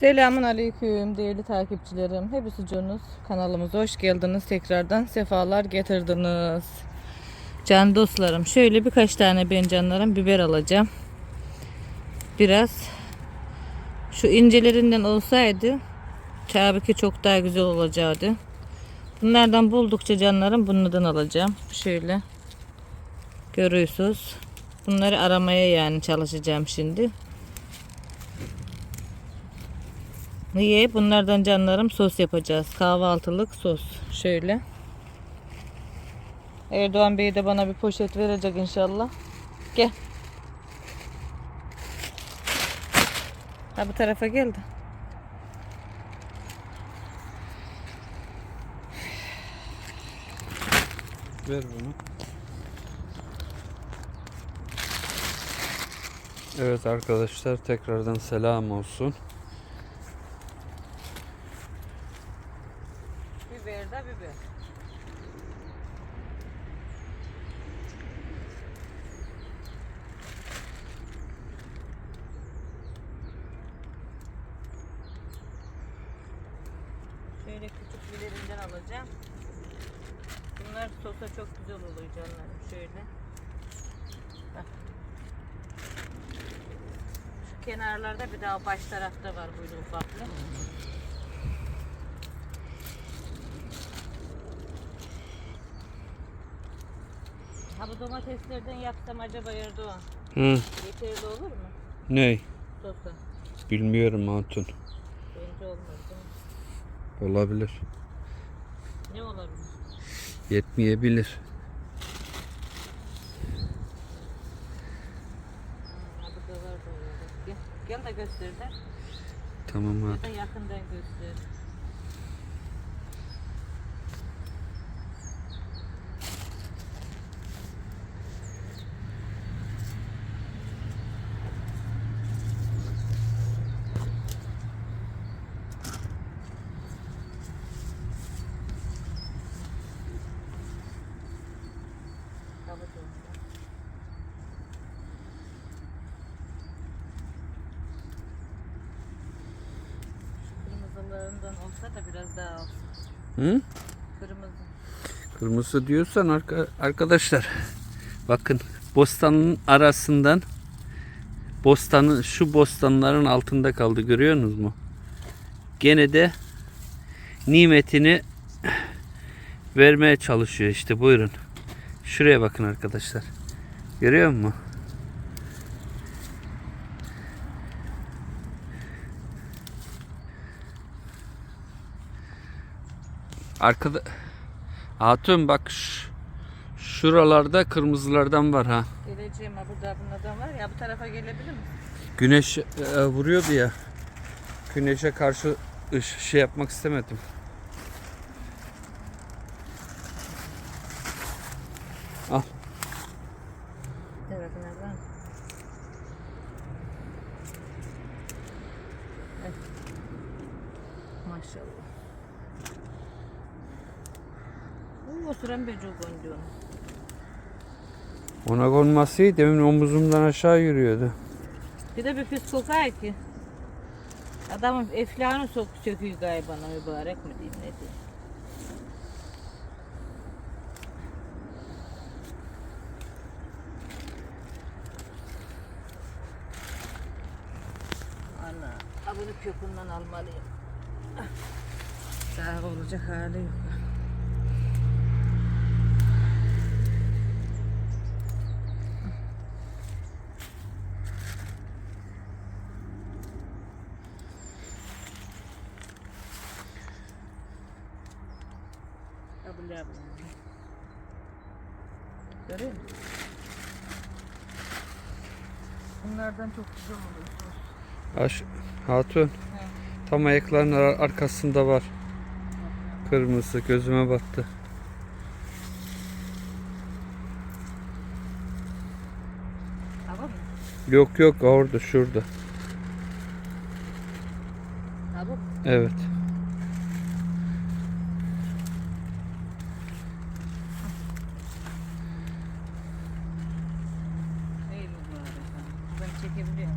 Selamun Aleyküm değerli takipçilerim. Hepsi canınız. Kanalımıza hoş geldiniz. Tekrardan sefalar getirdiniz. Can dostlarım şöyle birkaç tane ben canlarım biber alacağım. Biraz şu incelerinden olsaydı tabii ki çok daha güzel olacaktı. Bunlardan buldukça canlarım bunlardan alacağım. Şöyle görüyorsunuz. Bunları aramaya yani çalışacağım şimdi. Niye? Bunlardan canlarım sos yapacağız. Kahvaltılık sos. Şöyle. Erdoğan Bey de bana bir poşet verecek inşallah. Gel. Ha bu tarafa geldi. Ver bunu. Evet arkadaşlar tekrardan selam olsun. Biber de biber. Şöyle küçük bilerinden alacağım. Bunlar sosa çok güzel oluyor canlarım. Şöyle. Bak. Şu kenarlarda bir daha baş tarafta var böyle ufaklı. Ha bu domateslerden yapsam acaba Erdoğan Hı, yeterli olur mu? ne? Sosa. Bilmiyorum Hatun. Bence olmaz? Olabilir. Ne olabilir? Yetmeyebilir. Gel, gel de göster de. Tamam Ya Hatun. da yakından göster. Tabii ki. Şu kırmızılarından olsa da biraz daha olsun. Hı? Kırmızı. Kırmızı diyorsan arka, arkadaşlar bakın bostanın arasından bostanın şu bostanların altında kaldı görüyorsunuz mu? Gene de nimetini vermeye çalışıyor işte buyurun. Şuraya bakın arkadaşlar. Görüyor musun? Arkada Hatun bak şuralarda kırmızılardan var ha. Geleceğim ha burada bunlardan var ya bu tarafa gelebilir mi? Güneş e, vuruyordu ya. Güneşe karşı şey yapmak istemedim. Al. Evet nereden? Evet. Maşallah. Çok oynuyor. Ona konması iyi. Demin omuzumdan aşağı yürüyordu. Bir de bir pis kokar ki. Adamın eflanı sok söküyor galiba mübarek mi diyeyim ne diyeyim. Ana, bunu kökünden almalıyım. Ah, Daha olacak hali yok. Kabul yapma. Görüyor musun? Bunlardan çok güzel oluyor. sos. Aş Hatun. Tam ayaklarının ar- arkasında var. Kırmızı gözüme battı. Tamam mı? Yok yok orada şurada. Tamam. Evet. Değil mi bu arada? Ben çekebiliyorum.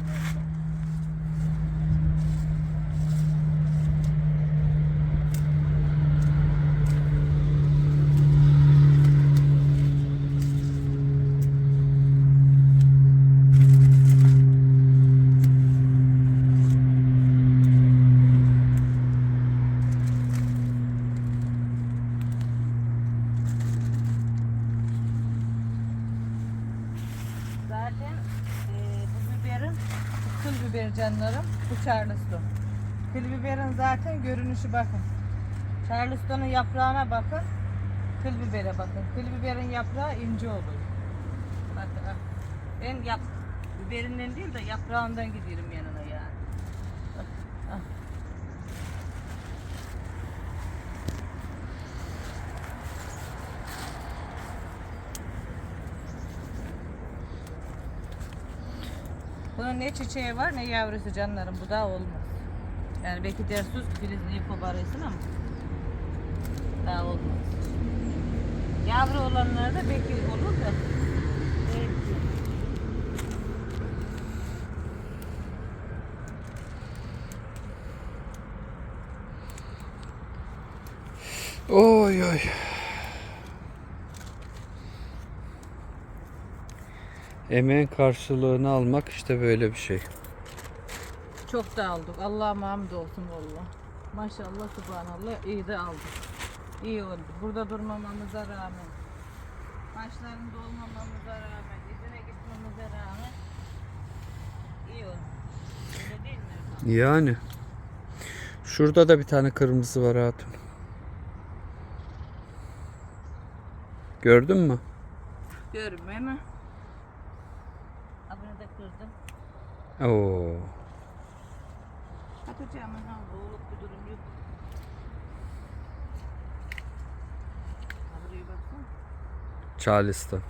galiba. Charleston. Kıl biberin zaten görünüşü bakın. Charleston'un yaprağına bakın. Kıl bibere bakın. Kıl biberin yaprağı ince olur. Bakın ha. Ben yap biberinden değil de yaprağından gidiyorum yanına yani. Bak, ah. Bunun ne çiçeği var ne yavrusu canlarım. Bu da olmaz. Yani belki dersiz filizliği koparırsın ama daha olmaz. Yavru olanlarda belki olur da. Oy oy. Emeğin karşılığını almak işte böyle bir şey. Çok da aldık. Allah'a hamdolsun valla. Maşallah subhanallah iyi de aldık. İyi oldu. Burada durmamamıza rağmen. Başlarında olmamamıza rağmen. izine gitmemize rağmen. iyi oldu. Öyle değil mi? Yani. Şurada da bir tane kırmızı var hatun. Gördün mü? Görmüyor mu? Abone de kırdım. Oo. Atacağım ha boğuluk bir durum yok. Buraya baksana. Charleston.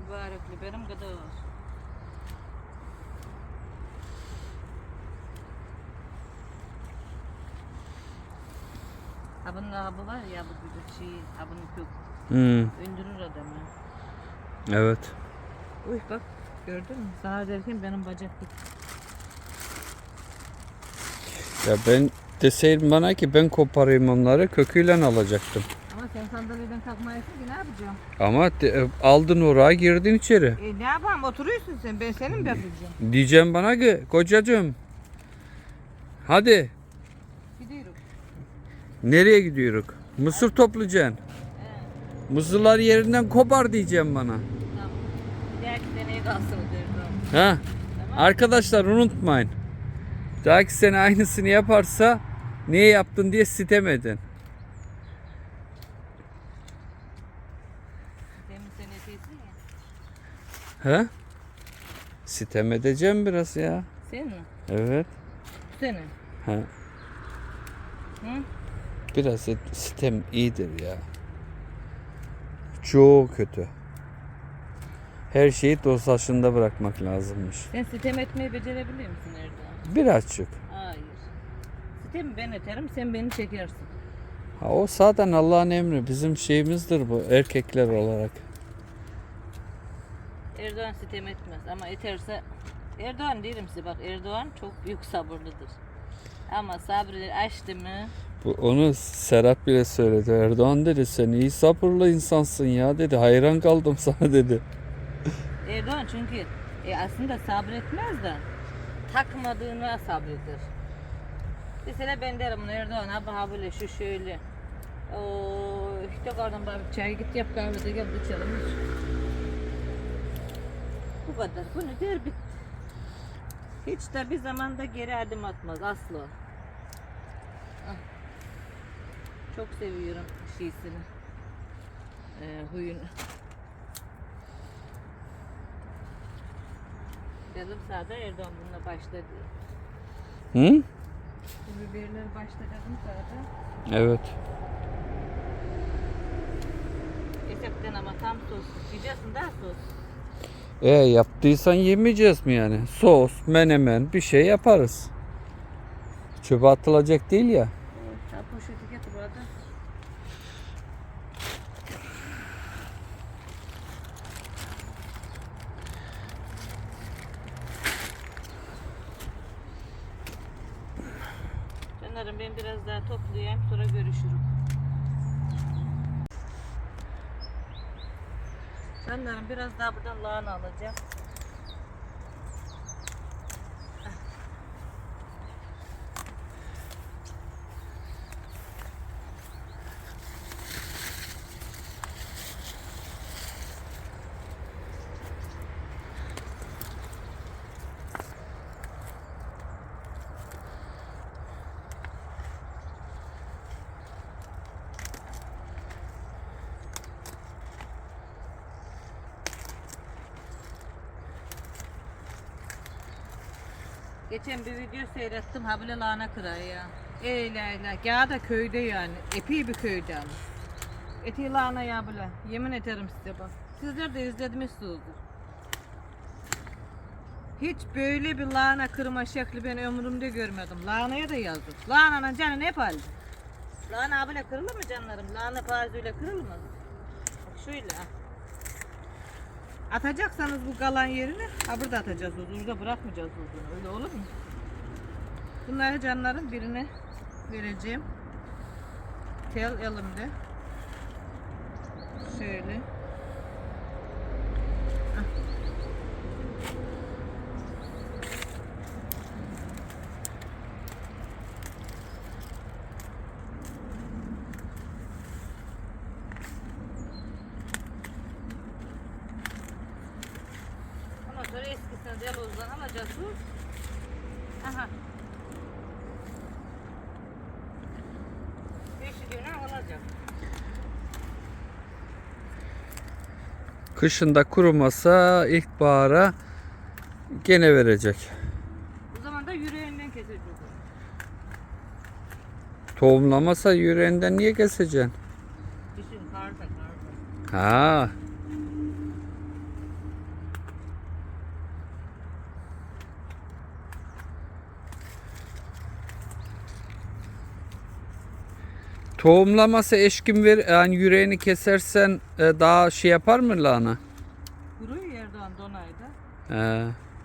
Mübarekli benim kadar. Ha bunun abı var ya bu ha bunun kök Hmm, öndürür adamı. evet. Uy bak gördün mü? Sana derken benim bacak gitti. Ya ben deseydin bana ki ben koparayım onları köküyle alacaktım. Ama sen sandalyeden kalkmayasın ki ne yapacağım? Ama de- aldın oraya girdin içeri. E ne yapayım oturuyorsun sen ben senin mi yapacağım? Diyeceğim bana ki kocacığım. Hadi Gidiyorum. nereye gidiyoruz? Mısır toplayacaksın. Mısırlar yerinden kopar diyeceğim bana. Ha? Arkadaşlar unutmayın. Dahaki sene aynısını yaparsa niye yaptın diye sitem edin. Demin sen eteydin ya. Ha? Sitem edeceğim biraz ya. Sen mi? Evet. Sene. Ha. Hı? Biraz et- sitem iyidir ya. Çok kötü. Her şeyi dosajında bırakmak lazımmış. Sen sitem etmeyi becerebiliyor musun Erdoğan? Birazcık. Hayır. Sitem ben eterim sen beni çekersin. Ha, o zaten Allah'ın emri. Bizim şeyimizdir bu erkekler olarak. Erdoğan sitem etmez ama eterse Erdoğan derim size bak Erdoğan çok büyük sabırlıdır. Ama sabrı açtı mı Bu, onu Serhat bile söyledi. Erdoğan dedi sen iyi sabırlı insansın ya dedi. Hayran kaldım sana dedi. Erdoğan çünkü e, aslında sabretmez de takmadığına sabreder. Mesela ben derim "Ulan Erdoğan abi ha böyle şu şöyle. Oo, işte kardeşim bana bir çay git yap kahvede gel içelim. iç." Bu kadar. Bunu der bitti. Hiç de bir zamanda geri adım atmaz asla. Ah. Çok seviyorum şeysini. Ee, huyunu. Dedim sağda Erdoğan bununla başladı. Hı? Bu biberler başta dedim sağda. Evet. Esepten ama tam sos. Yiyeceksin daha sos. E yaptıysan yemeyeceğiz mi yani? Sos, menemen bir şey yaparız. Çöpe atılacak değil ya. Ha poşeti getir burada. Canlarım ben biraz daha toplayayım sonra görüşürüm. Canlarım biraz daha buradan lahana alacağım. Geçen bir video seyrettim. Ha bile lahana kırayı ya. Eyle eyle. Ya da köyde yani. Epey bir köyde ama. Eti lahana ya bile. Yemin ederim size bak. Sizler de izlemişsinizdir. Hiç böyle bir lahana kırma şekli ben ömrümde görmedim. Lahanaya da yazdık. Lahananın canı ne paldı? Lahana bile kırılır mı canlarım? Lahana parzuyla kırılmaz. Bak şöyle. Atacaksanız bu kalan yerini ha burada atacağız. Burada bırakmayacağız uzunu. Öyle olur mu? Bunları canların birine vereceğim. Tel elimde. Şöyle. Ah. Ondan sonra eskisini delozdan alacağız bu. Aha. Beşi günü alacağım. Kışında kurumasa ilkbahara gene verecek. O zaman da yüreğinden keseceğiz. Tohumlamasa yüreğinden niye keseceksin? Düşün karda karda. Ha. Tohumlaması eşkin ver yani yüreğini kesersen e, daha şey yapar mı lahana? Kuruyor yerden donayda. He.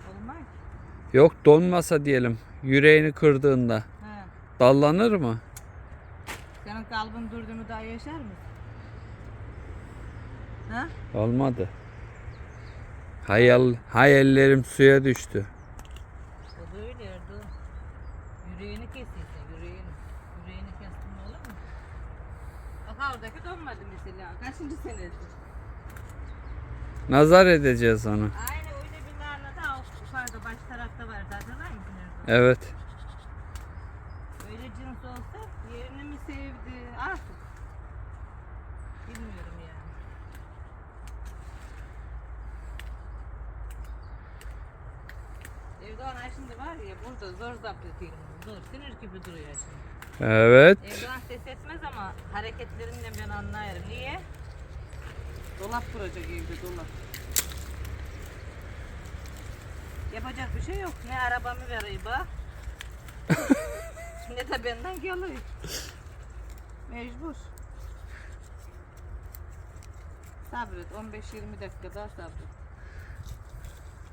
Olmaz. Yok donmasa diyelim yüreğini kırdığında He. dallanır mı? Senin kalbin durdu mu daha yaşar mısın? Ha? Olmadı. Hayal hayallerim suya düştü. O da öyle Erdoğan. Yüreğini kesiyorsun yüreğini. Yüreğini kestin mi olur mu? Bak oradaki donmadı mesela. Kaçıncı senesi? Nazar edeceğiz onu. Aynı öyle bir narla da yukarıda baş tarafta var zaten aynı. Evet. Öyle cins olsa yerini mi sevdi artık. Bilmiyorum yani. Erdoğan şimdi var ya burada zor zapt. Zor sinir gibi duruyor şimdi. Evet. Erdoğan ses etmez ama hareketlerinden ben anlarım. Niye? Dolap kuracak evde dolap. Yapacak bir şey yok. Ne arabamı vereyim bak. ne de benden geliyor. Mecbur. Sabret 15-20 dakika daha sabret.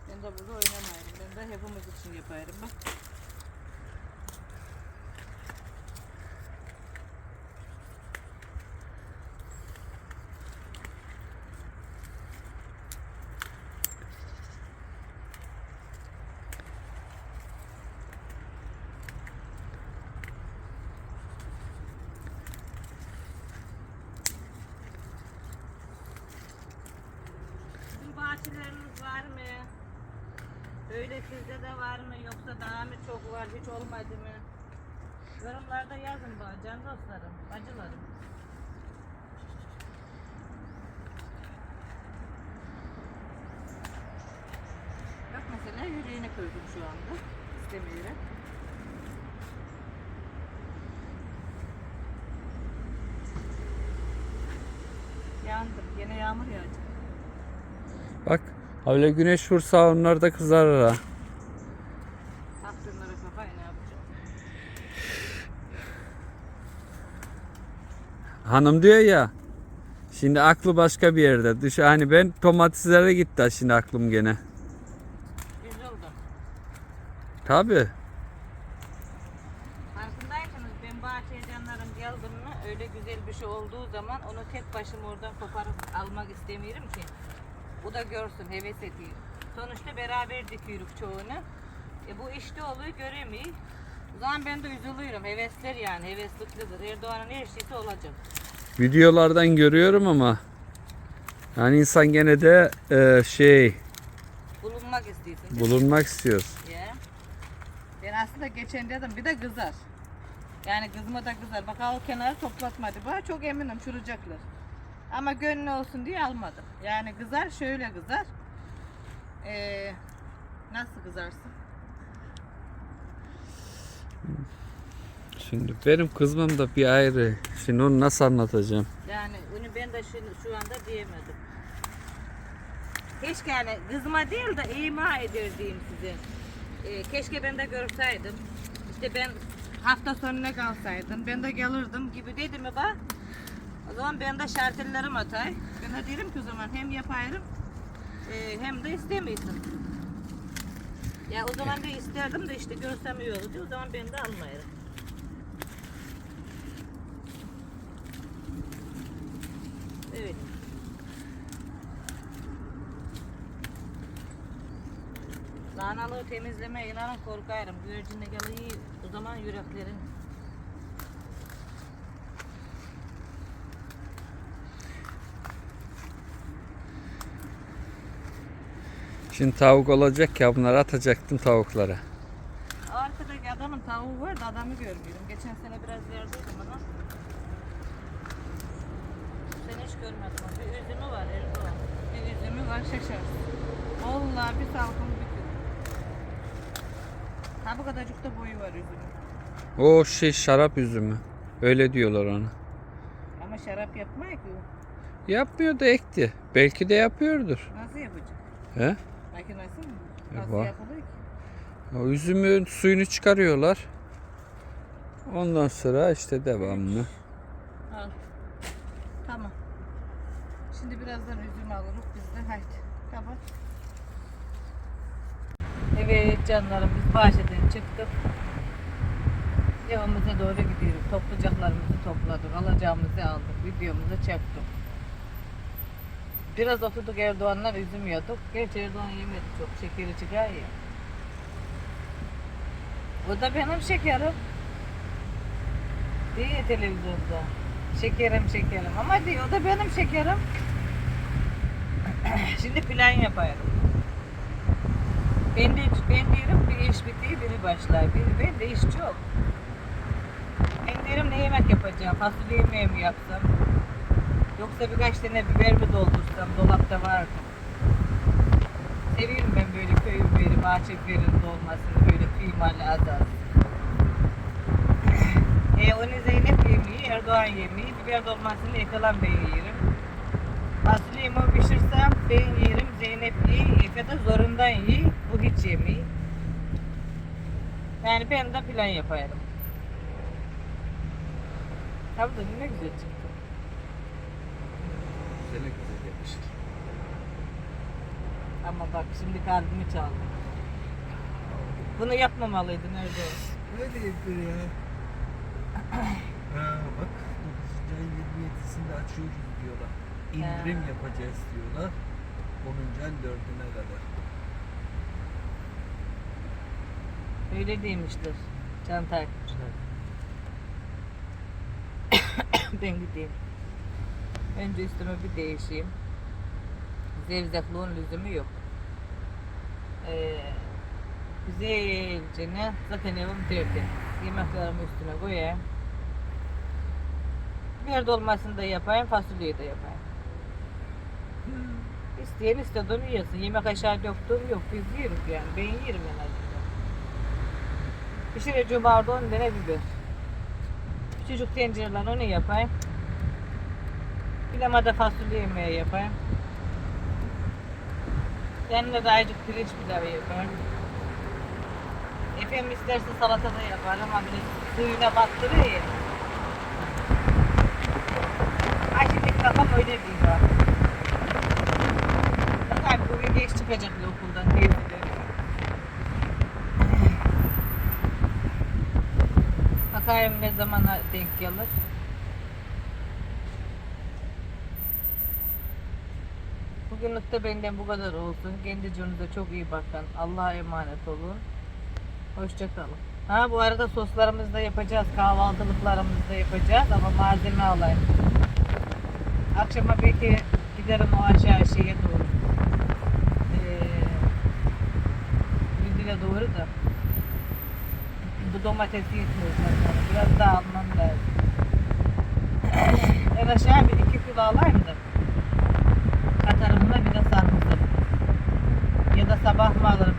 Ben de burada oynamayayım. Ben de hepimiz için yaparım bak. Sizin bahçeleriniz var mı? Öyle sizde de var mı? Yoksa daha mı çok var? Hiç olmadı mı? Yorumlarda yazın bana can dostlarım, bacılarım. Bak mesela yüreğini kırdım şu anda. İstemeyerek. Yandım. Yine yağmur yağacak. Bak öyle güneş vursa onlar da kızarır ha. Taktığımlara kafayı ne yapacağım? Hanım diyor ya. Şimdi aklı başka bir yerde. Dış hani ben domateslere gitti şimdi aklım gene. Üzüldüm. Tabi. Farkındaysanız ben bahçeye canlarım geldim mi öyle güzel bir şey olduğu zaman onu tek başıma oradan koparıp almak istemiyorum ki. Bu da görsün, heves ediyor. Sonuçta beraber dikiyoruz çoğunu. E bu işte oluyor göremiyor. O zaman ben de üzülüyorum. Hevesler yani, hevesliklidir. Erdoğan'ın her şeysi olacak. Videolardan görüyorum ama yani insan gene de e, şey Bulunmak istiyorsun. bulunmak istiyoruz. Ya. Ben aslında geçen dedim bir de kızar. Yani kızma da kızar. Bak al kenarı toplatmadı. Bana çok eminim çürüyecekler. Ama gönlü olsun diye almadım. Yani kızar şöyle kızar. Ee, nasıl kızarsın? Şimdi benim kızmam da bir ayrı. Şimdi onu nasıl anlatacağım? Yani onu ben de şu, şu anda diyemedim. Keşke yani kızıma değil de ima eder diyeyim size. Ee, keşke ben de görseydim. İşte ben hafta sonuna kalsaydım. Ben de gelirdim gibi dedi mi bak. O zaman ben de şartellerim atay. Ben de derim ki o zaman hem yaparım e, hem de istemeydim. Ya o zaman da isterdim de işte görsem iyi olurdu. O zaman ben de almayırım. Evet. Lahanalığı temizlemeye inanın korkarım. Güvercinle geliyor o zaman yüreklerin. Şimdi tavuk olacak ya bunları atacaktım tavuklara. Arkadaki adamın tavuğu var da adamı görmüyorum. Geçen sene biraz verdiydim ama. Sen hiç görmedim. Bir üzümü var Erdoğan. Bir üzümü var şaşarsın. Vallahi bir salkım. Ha bu kadarcık da boyu var üzümün. O şey şarap üzümü. Öyle diyorlar ona. Ama şarap yapmıyor ki o. Yapmıyor da ekti. Belki de yapıyordur. Nasıl yapacak? He? Makinesi mi? E, Nasıl var. yapılıyor ki? O üzümün suyunu çıkarıyorlar. Ondan sonra işte devamlı. Al. Tamam. Şimdi birazdan üzüm alırız biz de. Haydi. Kapat. Evet canlarım biz bahçeden çıktık. Evimize doğru gidiyoruz. Toplayacaklarımızı topladık. Alacağımızı aldık. Videomuzu çektik. Biraz oturduk Erdoğan'la üzüm yedik. Gerçi Erdoğan yemedi çok. Şekeri çıkar ya. O da benim şekerim. Diye televizyonda. Şekerim şekerim. Ama diyor o da benim şekerim. Şimdi plan yapayım. Ben de, ben diyorum bir iş bitiyor biri başlar. Biri ben de iş çok. Ben diyorum ne yemek yapacağım? Fasulye yemeği mi yapsam? Yoksa birkaç tane biber mi doldursam? Dolapta var mı? Seviyorum ben böyle köy biberi, bahçe biberin dolmasını böyle kıymalı az az. E, onu Zeynep yemeği, Erdoğan yemeği, biber dolmasını Efe ben yerim. Fasulye pişirsem ben yerim, Zeynep yiyor, Efe de zorundan yiyor, bu hiç yemeği. Yani ben de plan yaparım. Tabii da ne güzel çıktı. Güzel güzel yapışır. Ama bak şimdi kalbimi çaldı. Bunu yapmamalıydın Erdoğan. Öyle yapıyor ya. ha, bak 9. ayın 27'sinde açıyoruz diyorlar. İndirim yapacağız diyorlar. 10. ayın 4'üne kadar. Öyle demişler. Can takipçiler. ben gideyim. Önce üstüme bir değişeyim. Zevzekluğun lüzumu yok. Ee, güzelce ne? Zaten evim tertemiz. Yemeklerimi üstüne koyayım. Biber dolmasını da yapayım, fasulyeyi de yapayım. İsteyen istediğini yesin. Yemek aşağı döktüğüm yok. Biz yiyoruz yani. Ben yerim en azından. Pişireceğim barda 10 tane biber. Küçücük tencereler onu yapayım. Pilavada fasulye yemeği yapayım. Yanına da azıcık pirinç pilavı yaparım. Efendim isterse salata da yapar ama bir suyuna battırıyor ya. Ay şimdi kafam öyle değil abi geç çıkacaklar okuldan teyzeleri. Bakayım ne zamana denk gelir. Bugünlük de benden bu kadar olsun. Kendi canınıza çok iyi bakın. Allah'a emanet olun. Hoşçakalın. Ha bu arada soslarımızı da yapacağız. Kahvaltılıklarımızı da yapacağız ama malzeme alayım. Akşama belki giderim o aşağı şeye doğru. Ee, Müdüre doğru da. Bu domatesi yetmiyor zaten. Biraz daha almam lazım. En aşağı bir iki kilo alayım da. Katarımla bir de sarımsak. Ya da sabah mı alırım